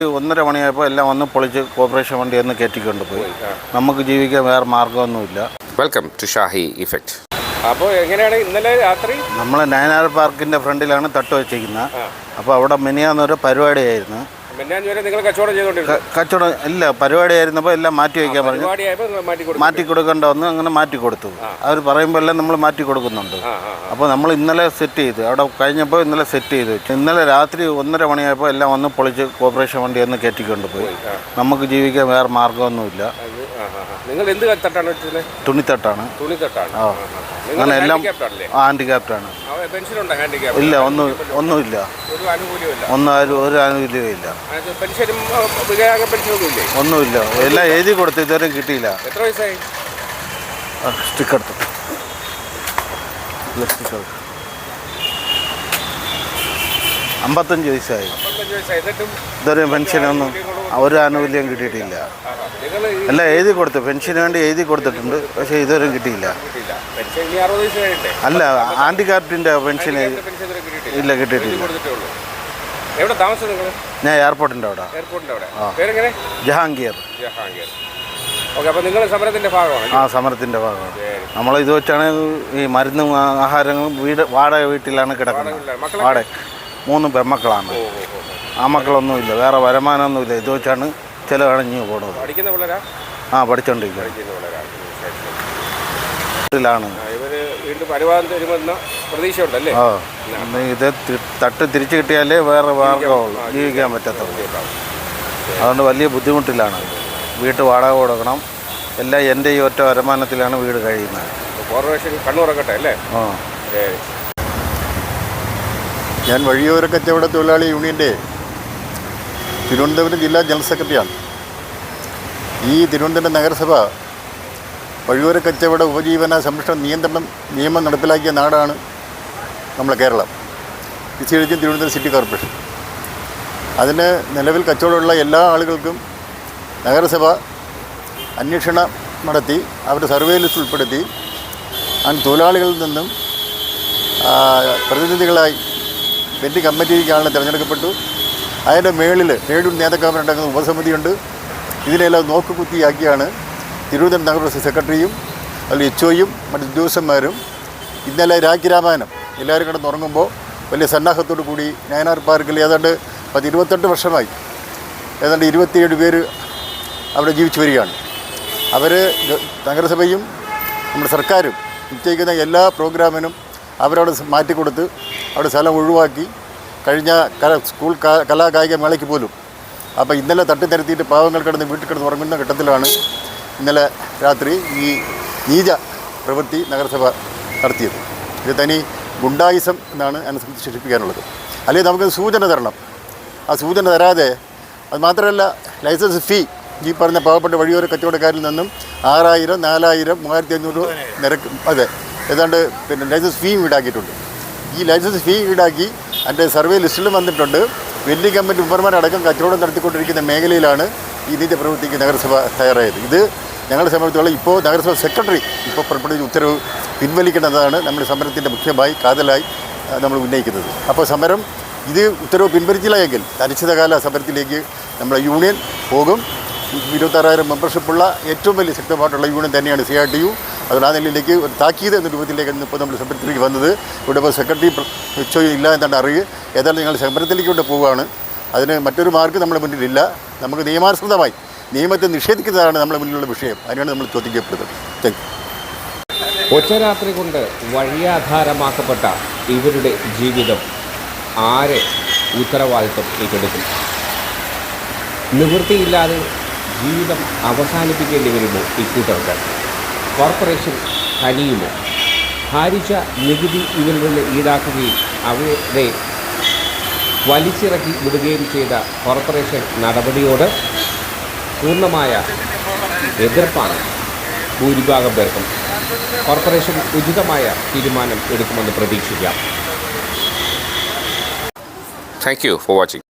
ഒന്നര മണിയായപ്പോൾ എല്ലാം വന്ന് പൊളിച്ച് കോർപ്പറേഷൻ വണ്ടി ഒന്ന് കയറ്റിക്കൊണ്ട് പോയി. നമുക്ക് ജീവിക്കാൻ വേറെ മാർഗമൊന്നുമില്ല വെൽക്കം ടു ഷാഹി ഇഫക്റ്റ് അപ്പോൾ എങ്ങനെയാണ് ഇന്നലെ രാത്രി? നമ്മൾ നയനാർ പാർക്കിന്റെ ഫ്രണ്ടിലാണ് തട്ട് വെച്ചിരിക്കുന്നത് അപ്പോൾ അവിടെ മിനിയാന്നൊരു പരിപാടിയായിരുന്നു. കച്ചവടം ഇല്ല പരിപാടി ആയിരുന്നപ്പോൾ എല്ലാം മാറ്റി വയ്ക്കാൻ പറഞ്ഞു. മാറ്റി കൊടുക്കും മാറ്റി കൊടുക്കേണ്ട വന്ന് അങ്ങനെ മാറ്റി കൊടുത്തു. അവർ പറയുമ്പോൾ എല്ലാം നമ്മൾ മാറ്റി കൊടുക്കുന്നുണ്ട്. അപ്പോൾ നമ്മൾ ഇന്നലെ സെറ്റ് ചെയ്തു. അവിടെ കഴിഞ്ഞപ്പോൾ ഇന്നലെ സെറ്റ് ചെയ്തു ഇന്നലെ രാത്രി ഒന്നര മണിയായപ്പോൾ എല്ലാം വന്ന് പൊളിച്ച് കോർപ്പറേഷൻ വണ്ടി ഒന്ന് കയറ്റിക്കൊണ്ട് പോയി. നമുക്ക് ജീവിക്കാൻ വേറെ ആ. നിങ്ങൾ എന്ത് തട്ടാണ് വെച്ചത് തുണിത്തട്ടാണ്. തുണിത്തട്ടാണ്. ആ. നിങ്ങൾ അങ്ങനെ എല്ലാം handicapped പെൻഷൻ ഉണ്ടോ ഹാൻഡിക്യാപ്പ്? ഇല്ല ഒന്നും ഒന്നുമില്ല. ഒരു ആനുകൂല്യമില്ല ഒന്നും ആരും ഒരു ആനുകൂല്യവും ഇല്ല അത് പെൻഷനും ആ, വികലാംഗ പെൻഷനൊന്നും ഇല്ലേ ഒന്നുമില്ല. എല്ലാം എഴുതി കൊടുത്ത് ഇതുവരെയും കിട്ടിയില്ല. എത്ര വയസ്സായി? സ്റ്റിക്ക് എടുത്തു. സ്റ്റിക്ക് അമ്പത്തഞ്ച് വയസ്സായി. മുപ്പത്തഞ്ച് വയസ്സായി. എന്നിട്ടും ഇതുവരെ പെൻഷനൊന്നും ഒരു ആനുകൂല്യം കിട്ടിയിട്ടില്ല. അല്ല എഴുതി കൊടുത്തു. പെൻഷന് വേണ്ടി എഴുതി കൊടുത്തിട്ടുണ്ട്. പക്ഷെ ഇതുവരെയും കിട്ടിയില്ല. അല്ല ഹാൻഡിക്യാപ്റ്റിന്റെ പെൻഷന് പെൻഷൻ ഇതുവരെ ഇല്ല കിട്ടിയിട്ടില്ല. ഞാൻ എയർപോർട്ടിന്റെ അവിടെ. ജഹാംഗീർ. ആ സമരത്തിന്റെ ഭാഗമാണ്. നമ്മൾ ഇത് വെച്ചാണ് ഈ മരുന്നും ആഹാരങ്ങളും വീട് വാടക വീട്ടിലാണ് കിടക്കുന്നത്? വാടക മൂന്ന് പെൺമക്കളാണ്. ആ മക്കളൊന്നുമില്ല വേറെ വരുമാനമൊന്നുമില്ല. ഇത് വെച്ചാണ് പിള്ളേരാ? ആ പഠിച്ചുകൊണ്ടിരിക്കുന്നത് പഠിക്കുന്ന പിള്ളേരാ. ആ, ഉണ്ടല്ലേ ആ ഇത് തട്ട് തിരിച്ചു കിട്ടിയാലേ വേറെ മാർഗമുള്ളൂ ജീവിക്കാൻ പറ്റത്തുള്ളൂ. അതുകൊണ്ട് വലിയ ബുദ്ധിമുട്ടിലാണ്. വീട്ട് വാടക കൊടുക്കണം. എല്ലാം എന്റെ ഈ ഒറ്റ വരുമാനത്തിലാണ് വീട് കഴിയുന്നത്. കോർപ്പറേഷൻ കണ്ണുറക്കട്ടെ അല്ലേ? ആ. ഞാൻ വഴിയോര കച്ചവട തൊഴിലാളി യൂണിയന്റെ തിരുവനന്തപുരം ജില്ലാ ജനറൽ സെക്രട്ടറിയാണ്. ഈ തിരുവനന്തപുരം നഗരസഭ വഴിയോര കച്ചവട ഉപജീവന സംരക്ഷണ നിയന്ത്രണം നിയമം നടപ്പിലാക്കിയ നാടാണ് നമ്മളെ കേരളം. വിശേഷിച്ചും തിരുവനന്തപുരം സിറ്റി കോർപ്പറേഷൻ. അതിന് നിലവിൽ കച്ചവടമുള്ള എല്ലാ ആളുകൾക്കും നഗരസഭ അന്വേഷണം നടത്തി അവരുടെ സർവേ ലിസ്റ്റ് ഉൾപ്പെടുത്തി ആ തൊഴിലാളികളിൽ നിന്നും പ്രതിനിധികളായി വെറ്റി കമ്മിറ്റിക്കാണ് തിരഞ്ഞെടുക്കപ്പെട്ടു. അതിന്റെ മേളിൽ നേതാക്കന്മാർ ഉണ്ടാക്കുന്ന ഉപസമിതിയുണ്ട്. ഇതിനെല്ലാം നോക്കുകുത്തിയാക്കിയാണ് തിരുവനന്തപുരം നഗരസഭ സെക്രട്ടറിയും അതിൽ എച്ച് ഒയും മറ്റ് ഉദ്യോഗസ്ഥന്മാരും ഇന്നലെ രാഖി രാമായണം എല്ലാവരും കിടന്ന് ഉറങ്ങുമ്പോൾ വലിയ സന്നാഹത്തോടു കൂടി നയനാർ പാർക്കിൽ ഏതാണ്ട് പത്ത് ഇരുപത്തെട്ട് വർഷമായി ഏതാണ്ട് ഇരുപത്തിയേഴ് പേര് അവിടെ ജീവിച്ചു വരികയാണ്. അവർ നഗരസഭയും നമ്മുടെ സർക്കാരും നിശ്ചയിക്കുന്ന എല്ലാ പ്രോഗ്രാമിനും അവരവിടെ മാറ്റിക്കൊടുത്ത് അവിടെ സ്ഥലം ഒഴിവാക്കി കഴിഞ്ഞ കല സ്കൂൾ കലാകായിക മേളയ്ക്ക് പോലും. അപ്പോൾ ഇന്നലെ തട്ടിത്തരത്തിയിട്ട് പാവങ്ങൾ കിടന്ന് വീട്ടിൽ കിടന്ന് ഉറങ്ങുന്ന ഘട്ടത്തിലാണ് ഇന്നലെ രാത്രി ഈ നീച പ്രവൃത്തി നഗരസഭ നടത്തിയത്. ഇത് തനി ഗുണ്ടായിസം എന്നാണ് എന്നെ സംബന്ധിച്ച് ശിക്ഷിപ്പിക്കാനുള്ളത് അല്ലെങ്കിൽ നമുക്ക് സൂചന തരണം. ആ സൂചന തരാതെ അത് മാത്രമല്ല ലൈസൻസ് ഫീ ഈ പറഞ്ഞ പാവപ്പെട്ട വഴിയോര കച്ചവടക്കാരിൽ നിന്നും ആറായിരം നാലായിരം മൂവായിരത്തി അഞ്ഞൂറ് നിരക്ക് അതെ ഏതാണ്ട് പിന്നെ ലൈസൻസ് ഫീ ഈടാക്കിയിട്ടുണ്ട്. ഈ ലൈസൻസ് ഫീ ഈടാക്കി അതിന്റെ സർവേ ലിസ്റ്റിലും വന്നിട്ടുണ്ട്. വലിയ കമ്പനി മെമ്പർമാരടക്കം കച്ചവടം നടത്തിക്കൊണ്ടിരിക്കുന്ന മേഖലയിലാണ് ഈ നീതി പ്രവൃത്തിക്ക് നഗരസഭ തയ്യാറായത്. ഇത് ഞങ്ങളെ സംബന്ധിച്ചോളം ഇപ്പോൾ നഗരസഭ സെക്രട്ടറി ഇപ്പോൾ പുറപ്പെടുവിച്ച ഉത്തരവ് പിൻവലിക്കേണ്ടതാണ് നമ്മുടെ സമരത്തിന്റെ മുഖ്യമായി കാതലായി നമ്മൾ ഉന്നയിക്കുന്നത്. അപ്പോൾ സമരം ഇത് ഉത്തരവ് പിൻവലിച്ചില്ല എങ്കിൽ അനിശ്ചിതകാല സമരത്തിലേക്ക് നമ്മുടെ യൂണിയൻ പോകും. ഇരുപത്താറായിരം മെമ്പർഷിപ്പുള്ള ഏറ്റവും വലിയ ശക്തമായിട്ടുള്ള യൂണിയൻ തന്നെയാണ് സി ആർ ടി യു. അതുകൊണ്ട് ആ നിലയിലേക്ക് ഒരു താക്കീത് എന്ന രൂപത്തിലേക്ക് ഇപ്പോൾ നമ്മൾ സമരത്തിലേക്ക് വന്നത്. ഇവിടെ ഇപ്പോൾ സെക്രട്ടറി നിശ്ചയം ഇല്ല എന്നാണ് അറിയുക ഏതായാലും ഞങ്ങൾ സമരത്തിലേക്ക് ഇവിടെ പോവുകയാണ്. അതിന് മറ്റൊരു മാർഗം നമ്മുടെ മുന്നിലില്ല. നമുക്ക് നിയമാനുസൃതമായി നിയമത്തെ നിഷേധിക്കുന്നതാണ് നമ്മുടെ മുന്നിലുള്ള വിഷയം. അതിനാണ് നമ്മൾ ചോദിക്കപ്പെടുന്നത്. താങ്ക് യു ഒറ്റരാത്രി കൊണ്ട് വഴിയാധാരമാക്കപ്പെട്ട ഇവരുടെ ജീവിതം ആരെ ഉത്തരവാദിത്വം ഏറ്റെടുക്കും? നിവൃത്തിയില്ലാതെ ജീവിതം അവസാനിപ്പിക്കേണ്ടി വരുമോ ഇക്കൂട്ടർക്ക് കോർപ്പറേഷൻ കനിയുമോ ഭാരിച്ച നികുതി ഇവരിൽ നിന്ന് ഈടാക്കുകയും അവരെ വലിച്ചിറക്കി വിടുകയും ചെയ്ത കോർപ്പറേഷൻ നടപടിയോട് പൂർണമായ എതിർപ്പാണ് ഭൂരിഭാഗം പേർക്കും. കോർപ്പറേഷൻ ഉചിതമായ തീരുമാനം എടുക്കുമെന്ന് പ്രതീക്ഷിക്കാം. Thank you for watching